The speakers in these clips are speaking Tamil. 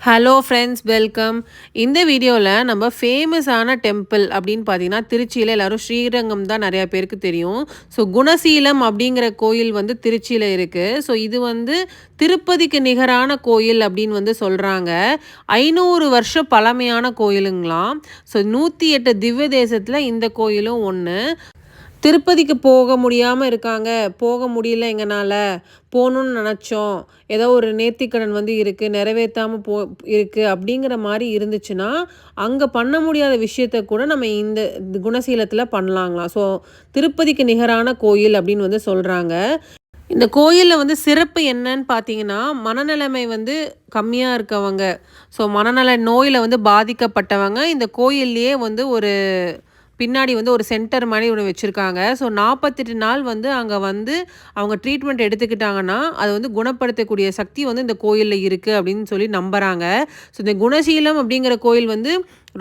ஹலோ ஃப்ரெண்ட்ஸ் வெல்கம் இந்த வீடியோவில் நம்ம ஃபேமஸான டெம்பிள் அப்படின்னு பார்த்தீங்கன்னா திருச்சியில் எல்லோரும் ஸ்ரீரங்கம் தான் நிறையா பேருக்கு தெரியும். ஸோ குணசீலம் அப்படிங்கிற கோயில் வந்து திருச்சியில் இருக்குது ஸோ இது வந்து திருப்பதிக்கு நிகரான கோயில் அப்படின்னு வந்து சொல்கிறாங்க ஐநூறு வருஷம் பழமையான கோயிலுங்களாம். ஸோ நூற்றி எட்டு திவ்ய தேசத்தில் இந்த கோயிலும் ஒன்று திருப்பதிக்கு போக முடியாமல் இருக்காங்க. போக முடியல எங்களால் போகணுன்னு நினச்சோம். ஏதோ ஒரு நேர்த்திக்கடன் வந்து இருக்குது நிறைவேற்றாமல் போ இருக்குது அப்படிங்கிற மாதிரி இருந்துச்சுன்னா அங்கே பண்ண முடியாத விஷயத்த கூட நம்ம இந்த குணசீலத்தில் பண்ணலாங்களாம். ஸோ திருப்பதிக்கு நிகரான கோயில் அப்படின்னு வந்து சொல்கிறாங்க இந்த கோயிலில் வந்து சிறப்பு என்னன்னு பார்த்தீங்கன்னா மனநிலைமை வந்து கம்மியாக இருக்கவங்க. ஸோ மனநல நோயில் வந்து பாதிக்கப்பட்டவங்க இந்த கோயில்லையே வந்து ஒரு பின்னாடி வந்து ஒரு சென்டர் மாதிரி ஒன்று வச்சுருக்காங்க. ஸோ நாற்பத்தெட்டு நாள் வந்து அங்கே வந்து அவங்க ட்ரீட்மெண்ட் எடுத்துக்கிட்டாங்கன்னா அதை வந்து குணப்படுத்தக்கூடிய சக்தி வந்து இந்த கோயிலில் இருக்குது அப்படின்னு சொல்லி நம்புகிறாங்க ஸோ இந்த குணசீலம் அப்படிங்கிற கோயில் வந்து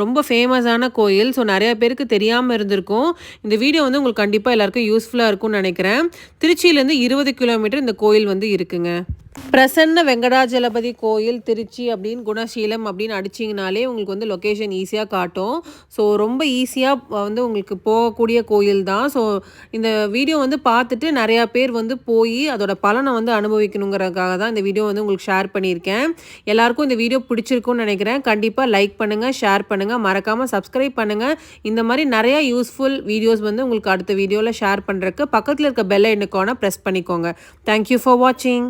ரொம்ப ஃபேமஸான கோயில். ஸோ நிறைய பேருக்கு தெரியாமல் இருந்திருக்கும். இந்த வீடியோ வந்து உங்களுக்கு கண்டிப்பாக எல்லாருக்கும் யூஸ்ஃபுல்லாக இருக்கும்னு நினைக்கிறேன். திருச்சியிலேருந்து இருபது கிலோமீட்டர் இந்த கோயில் வந்து இருக்குங்க. பிரசன்ன வெங்கடாஜலபதி கோயில் திருச்சி அப்படின்னு குணசீலம் அப்படின்னு அடிச்சிங்கனாலே உங்களுக்கு வந்து லொக்கேஷன் ஈஸியாக காட்டும். ஸோ ரொம்ப ஈஸியாக வந்து உங்களுக்கு போகக்கூடிய கோயில் தான். ஸோ இந்த வீடியோ வந்து பார்த்துட்டு நிறையா பேர் வந்து போய் அதோட பலனை வந்து அனுபவிக்கணுங்கிறதுக்காக தான் இந்த வீடியோ வந்து உங்களுக்கு ஷேர் பண்ணியிருக்கேன். எல்லாருக்கும் இந்த வீடியோ பிடிச்சிருக்கும்னு நினைக்கிறேன். கண்டிப்பாக லைக் பண்ணுங்கள் ஷேர் பண்ணுங்கள் மறக்காமல் சப்ஸ்கிரைப் பண்ணுங்கள் இந்த மாதிரி நிறையா யூஸ்ஃபுல் வீடியோஸ் வந்து உங்களுக்கு அடுத்த வீடியோவில் ஷேர் பண்ணுறக்கு பக்கத்தில் இருக்க பெல்லை ஐனுக்கான ப்ரெஸ் பண்ணிக்கோங்க. தேங்க்யூ ஃபார் வாட்சிங்